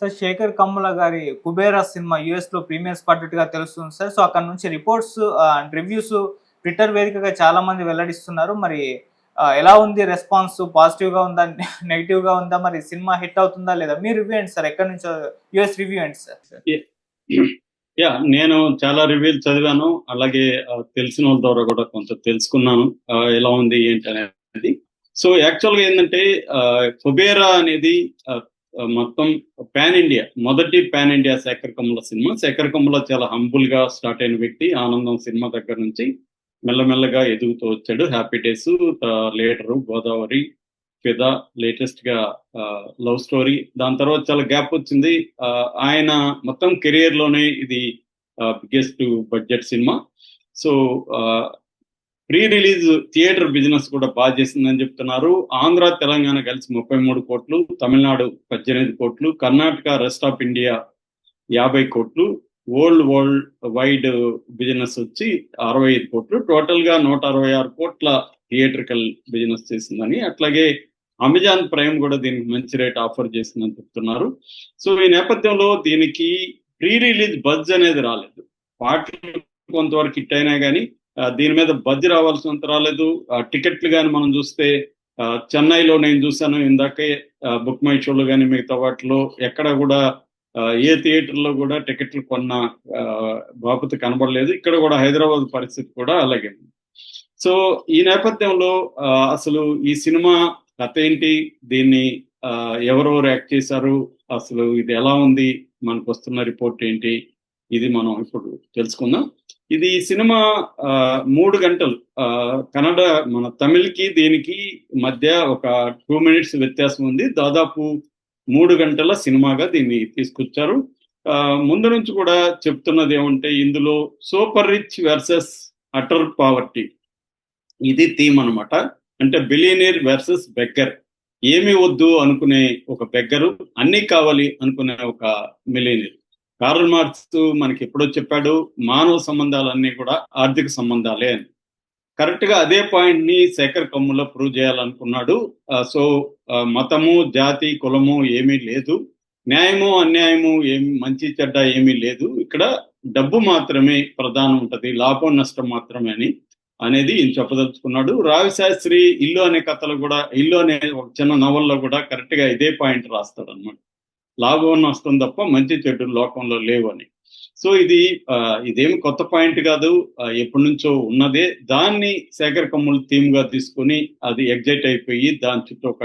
Sir Sekhar Kammula గారి కుబేరా సినిమా యుఎస్లో ప్రీమియర్స్ పడ్డట్టుగా తెలుస్తుంది సార్. సో అక్కడ నుంచి రిపోర్ట్స్ అండ్ రివ్యూస్ ట్విట్టర్ వేదికగా చాలా మంది వెల్లడిస్తున్నారు. మరి ఎలా ఉంది రెస్పాన్స్? పాజిటివ్గా ఉందా? నెగిటివ్గా ఉందా? మరి సినిమా హిట్ అవుతుందా లేదా? మీ రివ్యూ ఏంటి సార్? ఎక్కడి నుంచి యుఎస్ రివ్యూ ఏంటి సార్? యా నేను చాలా రివ్యూలు చదివాను. అలాగే తెలిసిన వాళ్ళ ద్వారా కూడా కొంత తెలుసుకున్నాను. ఎలా ఉంది ఏంటి అనేది. సో యాక్చువల్గా ఏంటంటే కుబేరా అనేది మొత్తం పాన్ ఇండియా మొదటి pan India Sekhar Kammula cinema. Sekhar Kammula చాలా హంబుల్గా స్టార్ట్ అయిన వ్యక్తి. ఆనందం సినిమా దగ్గర నుంచి మెల్లమెల్లగా ఎదుగుతూ వచ్చాడు. హ్యాపీ డేస్ లేటరు గోదావరి ఫిదా లేటెస్ట్గా లవ్ స్టోరీ దాని తర్వాత చాలా గ్యాప్ వచ్చింది. ఆ, ఆయన మొత్తం కెరియర్లోనే ఇది biggest budget cinema. So pre release theatre business కూడా బాగా చేసిందని చెప్తున్నారు. ఆంధ్ర తెలంగాణ కలిసి ముప్పై మూడు కోట్లు తమిళనాడు పద్దెనిమిది కోట్లు కర్ణాటక రెస్ట్ ఆఫ్ ఇండియా యాభై కోట్లు వరల్డ్ వరల్డ్ వైడ్ బిజినెస్ వచ్చి అరవై ఐదు కోట్లు. టోటల్గా నూట అరవై ఆరు కోట్ల థియేట్రికల్ బిజినెస్ చేసిందని అట్లాగే అమెజాన్ ప్రైమ్ కూడా దీనికి మంచి రేట్ ఆఫర్ చేసిందని చెప్తున్నారు. సో ఈ నేపథ్యంలో దీనికి ప్రీ రిలీజ్ బజ్ అనేది రాలేదు. పాటలు కొంతవరకు హిట్ అయినా కానీ దీని మీద బజ్జి రావాల్సినంత రాలేదు. ఆ, టికెట్లు కానీ మనం చూస్తే ఆ, చెన్నైలో నేను చూశాను ఇందాకే బుక్ మై షోలో కానీ మిగతా వాటిలో ఎక్కడ కూడా ఏ థియేటర్లో కూడా టికెట్లు కొన్న ఆ, బాపతి కనబడలేదు. ఇక్కడ కూడా హైదరాబాద్ పరిస్థితి కూడా అలాగే సో ఈ నేపథ్యంలో ఆ, అసలు ఈ సినిమా కథ ఏంటి? దీన్ని ఆ, ఎవరెవరు యాక్ట్ చేశారు? అసలు ఇది ఎలా ఉంది? మనకు వస్తున్న రిపోర్ట్ ఏంటి? ఇది మనం ఇప్పుడు తెలుసుకుందాం. ఇది సినిమా ఆ, మూడు గంటలు. ఆ, కన్నడ మన తమిళ్కి దీనికి మధ్య ఒక టూ మినిట్స్ వ్యత్యాసం ఉంది. దాదాపు మూడు గంటల సినిమాగా దీన్ని తీసుకొచ్చారు. ఆ, ముందు నుంచి కూడా చెప్తున్నది ఏమంటే ఇందులో super rich versus utter poverty. ఇది థీమ్ అన్నమాట. అంటే బిలియనీర్ వర్సెస్ బెగ్గర్. ఏమి వద్దు అనుకునే ఒక బెగ్గరు అన్నీ కావాలి అనుకునే ఒక మిలియనీర్. కార్ల్ మార్క్స్ మనకి ఎప్పుడో చెప్పాడు మానవ సంబంధాలన్నీ కూడా ఆర్థిక సంబంధాలే అని. కరెక్ట్గా అదే పాయింట్ని శేఖర్ కమ్ములో ప్రూవ్ చేయాలనుకున్నాడు. సో మతము జాతి కులము ఏమీ లేదు. న్యాయము అన్యాయము ఏమి మంచి చెడ్డ ఏమీ లేదు. ఇక్కడ డబ్బు మాత్రమే ప్రధానం ఉంటది లాభం నష్టం మాత్రమే అని అనేది ఈయన చెప్పదలుచుకున్నాడు. రావిశాస్త్రి ఇల్లు అనే కథలు కూడా ఇల్లు అనే ఒక చిన్న నవల్లో కూడా కరెక్ట్గా ఇదే పాయింట్ రాస్తాడు అనమాట లాభం నష్టం తప్ప మంచి చెడు లోకంలో లేవు అని. సో ఇది ఆ, ఇదేమి కొత్త పాయింట్ కాదు. ఎప్పటి నుంచో ఉన్నదే. దాన్ని శేఖర్ కమ్ములు థీమ్గా తీసుకుని అది ఎగ్జైట్ అయిపోయి దాని చుట్టూ ఒక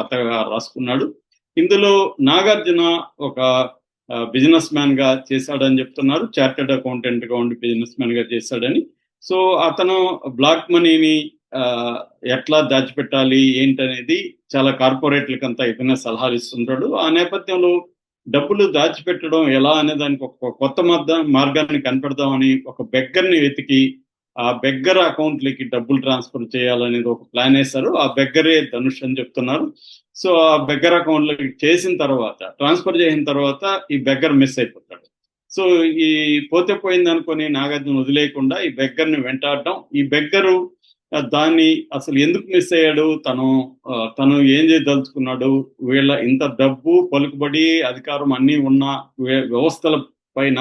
కథగా రాసుకున్నాడు. ఇందులో నాగార్జున ఒక బిజినెస్ మ్యాన్గా చేశాడని చెప్తున్నారు. చార్టెడ్ అకౌంటెంట్గా ఉండి బిజినెస్ మ్యాన్గా చేశాడని. సో అతను బ్లాక్ మనీని ఎట్లా దాచిపెట్టాలి ఏంటనేది చాలా కార్పొరేట్లకు అంతా ఇతనే సలహాలు ఇస్తుంటాడు. ఆ నేపథ్యంలో డబ్బులు దాచిపెట్టడం ఎలా అనే దానికి ఒక కొత్త మార్గ మార్గాన్ని కనపెడదామని ఒక బెగ్గర్ని వెతికి ఆ బెగ్గర్ అకౌంట్లకి డబ్బులు ట్రాన్స్ఫర్ చేయాలనేది ఒక ప్లాన్ వేశారు. ఆ బెగ్గరే ధనుష్ అని చెప్తున్నారు. సో ఆ బెగ్గర్ అకౌంట్లకి చేసిన తర్వాత ట్రాన్స్ఫర్ చేసిన తర్వాత ఈ బెగ్గర్ మిస్ అయిపోతాడు. సో ఈ పోతే పోయింది నాగార్జున వదిలేయకుండా ఈ బెగ్గర్ని వెంటాడడం ఈ బెగ్గరు దాన్ని అసలు ఎందుకు మిస్ అయ్యాడు? తను తను ఏం చేయదలుచుకున్నాడు? వీళ్ళ ఇంత డబ్బు పలుకుబడి అధికారం అన్నీ ఉన్న వ్యవస్థల పైన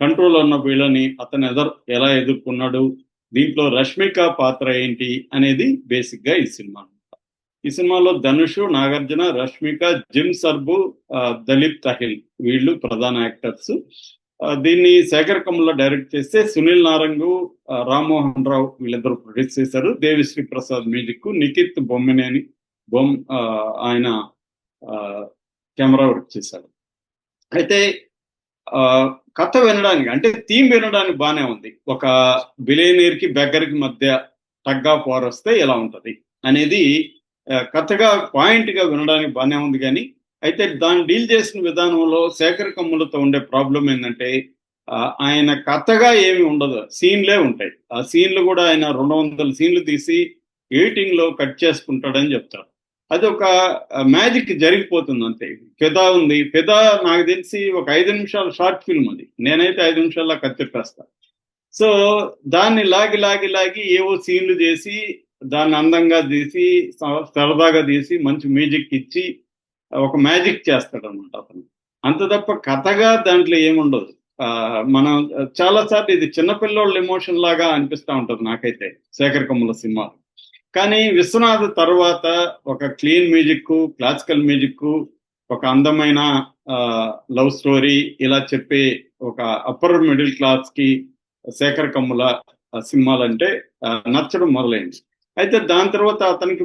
కంట్రోల్ ఉన్న వీళ్ళని అతను ఎదర్ ఎలా ఎదుర్కొన్నాడు? దీంట్లో రష్మిక పాత్ర ఏంటి? అనేది బేసిక్గా ఈ సినిమా. ఈ సినిమాలో ధనుష్ నాగార్జున రష్మిక జిమ్ సర్బు దలీప్ తహిల్ వీళ్ళు ప్రధాన యాక్టర్స్ దీన్ని శేఖర్ కమ్ముల డైరెక్ట్ చేస్తే సునీల్ నారంగు రామ్మోహన్ రావు వీళ్ళిద్దరు ప్రొడ్యూస్ చేశారు. దేవిశ్రీ ప్రసాద్ మ్యూజిక్ నిఖిత్ బొమ్మినేని బొమ్ ఆయన కెమెరా వర్క్ చేశాడు అయితే ఆ, కథ వినడానికి అంటే థీమ్ వినడానికి బానే ఉంది. ఒక బిలేనీర్కి బెగ్గర్కి మధ్య టగ్గా పోరొస్తే వార్ వస్తే ఎలా ఉంటుంది అనేది కథగా పాయింట్గా వినడానికి బానే ఉంది కానీ అయితే దాన్ని డీల్ చేసిన విధానంలో శేఖర్ కమ్ములతో ఉండే ప్రాబ్లం ఏంటంటే ఆయన కథగా ఏమి ఉండదు. సీన్లే ఉంటాయి. ఆ సీన్లు కూడా ఆయన రెండు వందల సీన్లు తీసి ఎడిటింగ్లో కట్ చేసుకుంటాడని చెప్తారు. అది ఒక మ్యాజిక్ జరిగిపోతుంది అంతే. ఫిదా ఉంది. ఫిదా నాకు తెలిసి ఒక ఐదు నిమిషాల షార్ట్ ఫిల్మ్ అది. నేనైతే ఐదు నిమిషాల్లో కత్తిరిపేస్తా సో దాన్ని లాగి లాగి లాగి ఏవో సీన్లు చేసి దాన్ని అందంగా తీసి సరదాగా తీసి మంచి మ్యూజిక్ ఇచ్చి ఒక మ్యాజిక్ చేస్తాడు అనమాట అతను. అంత తప్ప కథగా దాంట్లో ఏముండదు. ఆ, మనం చాలాసార్లు ఇది చిన్నపిల్లోళ్ళ ఎమోషన్ లాగా అనిపిస్తా ఉంటుంది నాకైతే శేఖర్ కమ్ముల సినిమాలు కానీ విశ్వనాథ్ తర్వాత ఒక క్లీన్ మ్యూజిక్ క్లాసికల్ మ్యూజిక్ ఒక అందమైన లవ్ స్టోరీ ఇలా చెప్పే ఒక అప్పర్ మిడిల్ క్లాస్కి శేఖర్ కమ్ముల సినిమాలు అంటే నచ్చడం మొదలైంది. అయితే దాని తర్వాత అతనికి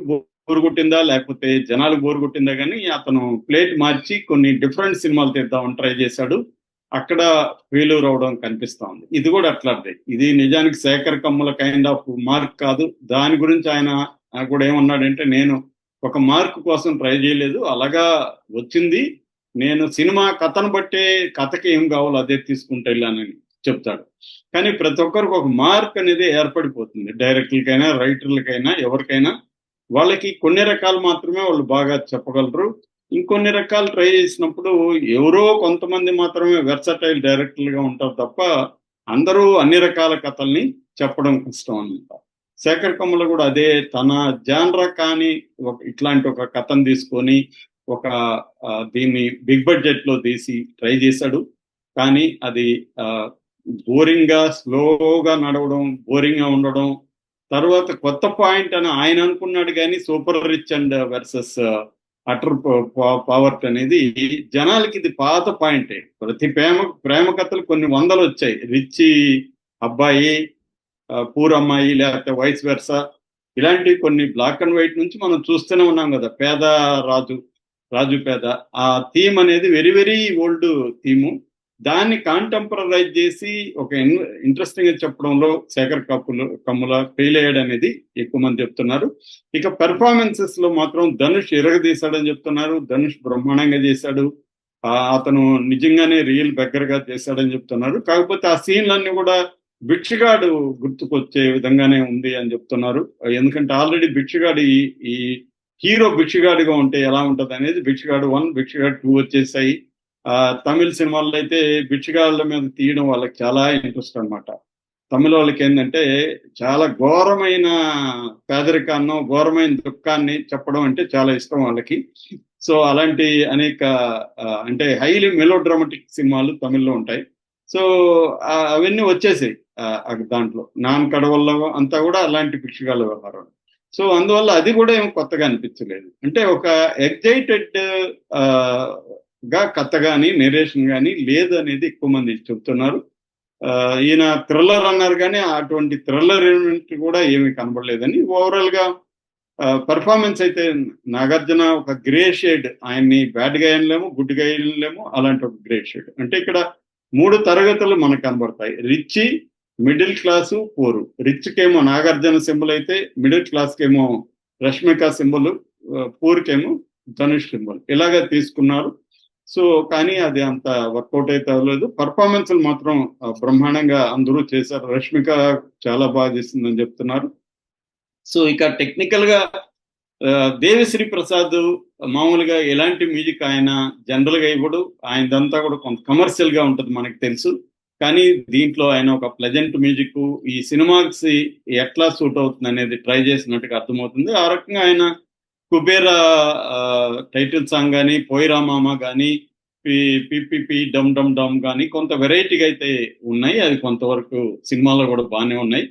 బోరు కొట్టిందా లేకపోతే జనాలు బోరు కొట్టిందా కానీ అతను ప్లేట్ మార్చి కొన్ని డిఫరెంట్ సినిమాలు తీద్దామని ట్రై చేశాడు. అక్కడ ఫెయిల్యూర్ అవడం కనిపిస్తా ఉంది. ఇది కూడా అట్లాంటిదే. ఇది నిజానికి Shekhar Kammula kind of mark కాదు. దాని గురించి ఆయన ఆయన కూడా ఏమన్నాడంటే నేను ఒక మార్క్ కోసం ట్రై చేయలేదు. అలాగా వచ్చింది. నేను సినిమా కథను బట్టే కథకి ఏం కావాలో అదే తీసుకుంటూ వెళ్ళానని చెప్తాడు. కానీ ప్రతి ఒక్కరికి ఒక మార్క్ అనేది ఏర్పడిపోతుంది. డైరెక్టర్లకైనా రైటర్లకైనా ఎవరికైనా. వాళ్ళకి కొన్ని రకాలు మాత్రమే వాళ్ళు బాగా చెప్పగలరు. ఇంకొన్ని రకాలు ట్రై చేసినప్పుడు ఎవరో కొంతమంది మాత్రమే వెర్సటైల్ డైరెక్టర్లుగా ఉంటారు తప్ప అందరూ అన్ని రకాల కథల్ని చెప్పడం కష్టం అనమాట శేఖర్ కమ్ముల కూడా అదే తన జాన్రా కానీ ఒక ఇట్లాంటి ఒక కథను తీసుకొని ఒక దీన్ని బిగ్ బడ్జెట్లో తీసి ట్రై చేశాడు. కానీ అది బోరింగ్గా స్లోగా నడవడం బోరింగ్గా ఉండడం తర్వాత కొత్త పాయింట్ అని ఆయన అనుకున్నాడు కానీ super rich and versus utter power అనేది జనాలకి ఇది పాత పాయింటే. ప్రతి ప్రేమ ప్రేమ కథలు కొన్ని వందలు వచ్చాయి. రిచ్ అబ్బాయి పూర్ అమ్మాయి లేకపోతే వైస్ వెర్స ఇలాంటి కొన్ని బ్లాక్ అండ్ వైట్ నుంచి మనం చూస్తూనే ఉన్నాం కదా. పేద రాజు రాజు పేద. ఆ థీమ్ అనేది వెరీ వెరీ ఓల్డ్ థీము. దాన్ని కాంటెంపరైజ్ చేసి ఒక ఇంట్రెస్టింగ్ చెప్పడంలో శేఖర్ కప్పులు కమ్ముల ఫెయిల్ అయ్యాడు అనేది ఎక్కువ మంది చెప్తున్నారు. ఇక పెర్ఫార్మెన్సెస్లో మాత్రం ధనుష్ ఇరగదీశాడని చెప్తున్నారు. ధనుష్ బ్రహ్మాండంగా చేశాడు. అతను నిజంగానే రియల్ దగ్గరగా చేశాడని చెప్తున్నారు. కాకపోతే ఆ సీన్లన్నీ కూడా భిక్షగాడు గుర్తుకొచ్చే విధంగానే ఉంది అని చెప్తున్నారు. ఎందుకంటే ఆల్రెడీ భిక్షగాడు ఈ హీరో భిక్షగాడిగా ఉంటే ఎలా ఉంటది అనేది భిక్షగాడు వన్ భిక్షగాడు టూ వచ్చేసాయి. తమిళ సినిమాల్లో అయితే భిక్షగాళ్ళ మీద తీయడం వాళ్ళకి చాలా ఇంట్రెస్ట్ అన్నమాట. తమిళ వాళ్ళకి ఏంటంటే చాలా ఘోరమైన పేదరికాన్నో ఘోరమైన దుఃఖాన్ని చెప్పడం అంటే చాలా ఇష్టం వాళ్ళకి. సో అలాంటి అనేక అంటే హైలీ మెలోడ్రామాటిక్ సినిమాలు తమిళ్ళో ఉంటాయి. సో అవన్నీ వచ్చేసాయి దాంట్లో. నాన్ కడవల్లో అంతా కూడా అలాంటి భిక్షగాళ్ళ వ్యవహారం. సో అందువల్ల అది కూడా ఏం కొత్తగా అనిపించలేదు. అంటే ఒక ఎగ్జైటెడ్ గా కథ కానీ నెరేషన్ కానీ లేదు అనేది ఎక్కువ మంది చెప్తున్నారు. ఆ, ఈయన థ్రిల్లర్ అన్నారు కానీ అటువంటి థ్రిల్లర్ కూడా ఏమీ కనబడలేదని. ఓవరాల్గా పర్ఫార్మెన్స్ అయితే నాగార్జున ఒక గ్రే షేడ్ ఆయన్ని బ్యాడ్గా వేయలేము గుడ్గా వేయలేము అలాంటి ఒక గ్రే షేడ్ అంటే ఇక్కడ మూడు తరగతులు మనకు కనబడతాయి. రిచ్ మిడిల్ క్లాసు పోరు రిచ్కేమో నాగార్జున సింబల్ అయితే మిడిల్ క్లాస్కేమో రష్మిక సింబల్ పూర్కేమో ధనుష్ సింబల్ ఇలాగా తీసుకున్నారు. సో కానీ అది అంత వర్కౌట్ అయితే అవ్వలేదు. పర్ఫార్మెన్స్ మాత్రం బ్రహ్మాండంగా అందరూ చేశారు. రష్మిక చాలా బాగా చేసిందని చెప్తున్నారు. సో ఇక టెక్నికల్గా ఆ, దేవిశ్రీ ప్రసాద్ మామూలుగా ఎలాంటి మ్యూజిక్ ఆయన జనరల్గా ఇవ్వడు. ఆయనదంతా కూడా కొంత కమర్షియల్గా ఉంటుంది మనకు తెలుసు. కానీ దీంట్లో ఆయన ఒక ప్లెజెంట్ మ్యూజిక్ ఈ సినిమాకి ఎట్లా సూట్ అవుతుంది అనేది ట్రై చేసినట్టుగా అర్థమవుతుంది. ఆ రకంగా ఆయన కుబేర టైటిల్ సాంగ్ కానీ పోయిరా మామ కానీ పిపిపి డమ్ డమ్ డమ్ కానీ కొంత వెరైటీగా అయితే ఉన్నాయి. అది కొంతవరకు సినిమాలో కూడా బాగానే ఉన్నాయి.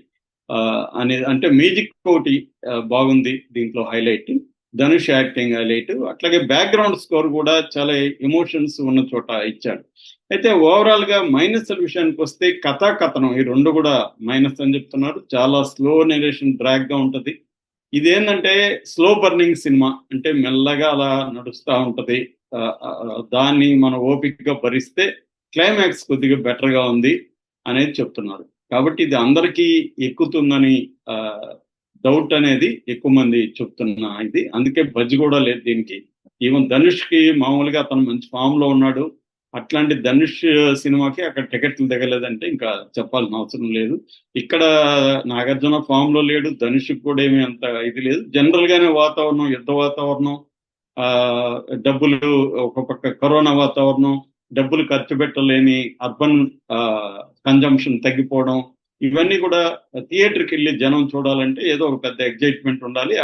ఆ, అనే అంటే మ్యూజిక్ ఒకటి బాగుంది దీంట్లో హైలైట్. Dhanush acting highlight. అట్లాగే బ్యాక్గ్రౌండ్ స్కోర్ కూడా చాలా ఎమోషన్స్ ఉన్న చోట ఇచ్చాడు. అయితే ఓవరాల్గా మైనస్ విషయానికి వస్తే కథా కథనం ఈ రెండు కూడా మైనస్ అని చెప్తున్నారు. చాలా స్లో నెరేషన్ డ్రాగ్గా ఉంటది. ఇదేంటంటే స్లో బర్నింగ్ సినిమా అంటే మెల్లగా అలా నడుస్తూ ఉంటది. ఆ, దాన్ని మనం ఓపికగా భరిస్తే క్లైమాక్స్ కొద్దిగా బెటర్గా ఉంది అనేది చెప్తున్నారు. కాబట్టి ఇది అందరికీ ఎక్కుతుందని డౌట్ అనేది ఎక్కువ మంది చెప్తున్న ఇది. అందుకే బజ్ కూడా లేదు దీనికి. ఈవెన్ ధనుష్కి మామూలుగా అతను మంచి ఫామ్లో ఉన్నాడు. అట్లాంటి ధనుష్ సినిమాకి అక్కడ టికెట్లు దిగలేదంటే ఇంకా చెప్పాల్సిన అవసరం లేదు. ఇక్కడ నాగార్జున ఫామ్లో లేడు ధనుష్ కూడా ఏమీ అంత ఇది లేదు. జనరల్ గానే వాతావరణం యుద్ధ వాతావరణం ఆ డబ్బులు ఒక పక్క కరోనా వాతావరణం డబ్బులు ఖర్చు పెట్టలేని అర్బన్ కన్జంప్షన్ తగ్గిపోవడం ఇవన్నీ కూడా థియేటర్కి వెళ్ళి జనం చూడాలంటే ఏదో ఒక పెద్ద ఎగ్జైట్మెంట్ ఉండాలి.